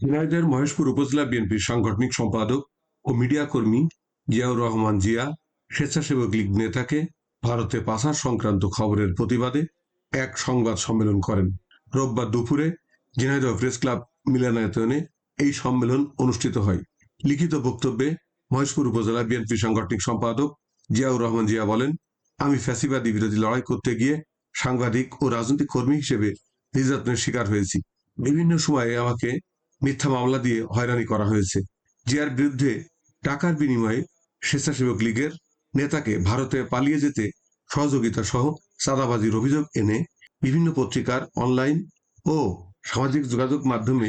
ঝিনাইদহের মহেশপুর উপজেলা বিএনপির সাংগঠনিক সম্পাদক ও মিডিয়া কর্মী জিয়াউর রহমান জিয়া, স্বেচ্ছাসেবক লীগ নেতাকে ভারতে পাচার সংক্রান্ত খবরের প্রতিবাদে এক সংবাদ সম্মেলন করেন। রোববার দুপুরে ঝিনাইদহ প্রেস ক্লাব মিলনায়তনে এই সম্মেলন অনুষ্ঠিত হয়। লিখিত বক্তব্যে মহেশপুর উপজেলা বিএনপি সাংগঠনিক সম্পাদক জিয়াউর রহমান জিয়া বলেন, আমি ফ্যাসিবাদী বিরোধী লড়াই করতে গিয়ে সাংবাদিক ও রাজনৈতিক কর্মী হিসেবে নির্যাতনের শিকার হয়েছি। বিভিন্ন সময়ে আমাকে মিথ্যা মামলা দিয়ে হয়রানি করা হয়েছে। জিয়ার বিরুদ্ধে টাকার বিনিময়ে স্বেচ্ছাসেবক লীগের নেতাকে ভারতে পালিয়ে যেতে সহযোগিতা সহ চাঁদাবাজির অভিযোগ এনে বিভিন্ন পত্রিকার অনলাইন ও সামাজিক যোগাযোগ মাধ্যমে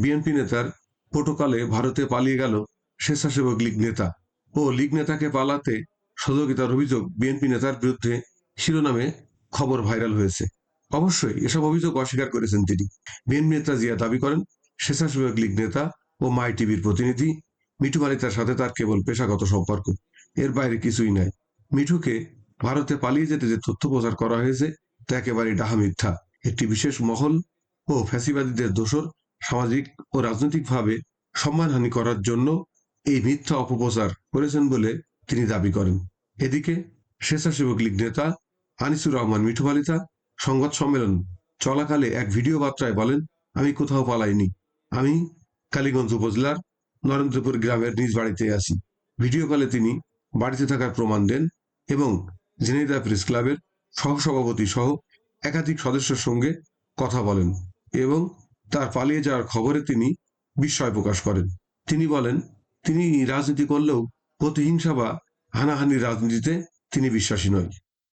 বিএনপি নেতার প্রোটোকলে ভারতে পালিয়ে গেল স্বেচ্ছাসেবক লীগ নেতা ও লীগ নেতাকে পালাতে সহযোগিতার অভিযোগ বিএনপি নেতার বিরুদ্ধে শিরোনামে খবর ভাইরাল হয়েছে। অবশ্যই এসব অভিযোগ অস্বীকার করেছেন তিনি। বিএনপি নেতা জিয়া দাবি করেন স্বেচ্ছাসেবক লীগ নেতা ও মাই টিভির প্রতিনিধি মিঠু মালিতার সাথে তার কেবল পেশাগত সম্পর্ক। এর বাইরে কিছুই নাই। মিঠুকে ভারতে পালিয়ে যেতে যে তথ্য প্রচার করা হয়েছে, তা একেবারে ডাহা মিথ্যা। একটি বিশেষ মহল ও ফ্যাসিবাদীদের দোষর সামাজিক ও রাজনৈতিকভাবে সম্মানহানি করার জন্য এই মিথ্যা অপপ্রচার করেছেন বলে তিনি দাবি করেন। এদিকে স্বেচ্ছাসেবক লীগ নেতা আনিসুর রহমান মিঠু মালিতা সংবাদ সম্মেলন চলাকালে এক ভিডিও বার্তায় বলেন, আমি কোথাও পালাইনি। আমি কালীগঞ্জ উপজেলার নরেন্দ্রপুর গ্রামের নিজ বাড়িতে আছি। ভিডিও কলে তিনি বাড়িতে থাকার প্রমাণ দেন এবং ঝিনাইদহ প্রেস ক্লাবের সহসভাপতি সহ একাধিক সদস্যের সঙ্গে কথা বলেন এবং তার পালিয়ে যাওয়ার খবরে তিনি বিস্ময় প্রকাশ করেন। তিনি বলেন, তিনি রাজনীতি করলেও প্রতিহিংসা বা হানাহানির রাজনীতিতে তিনি বিশ্বাসী নয়।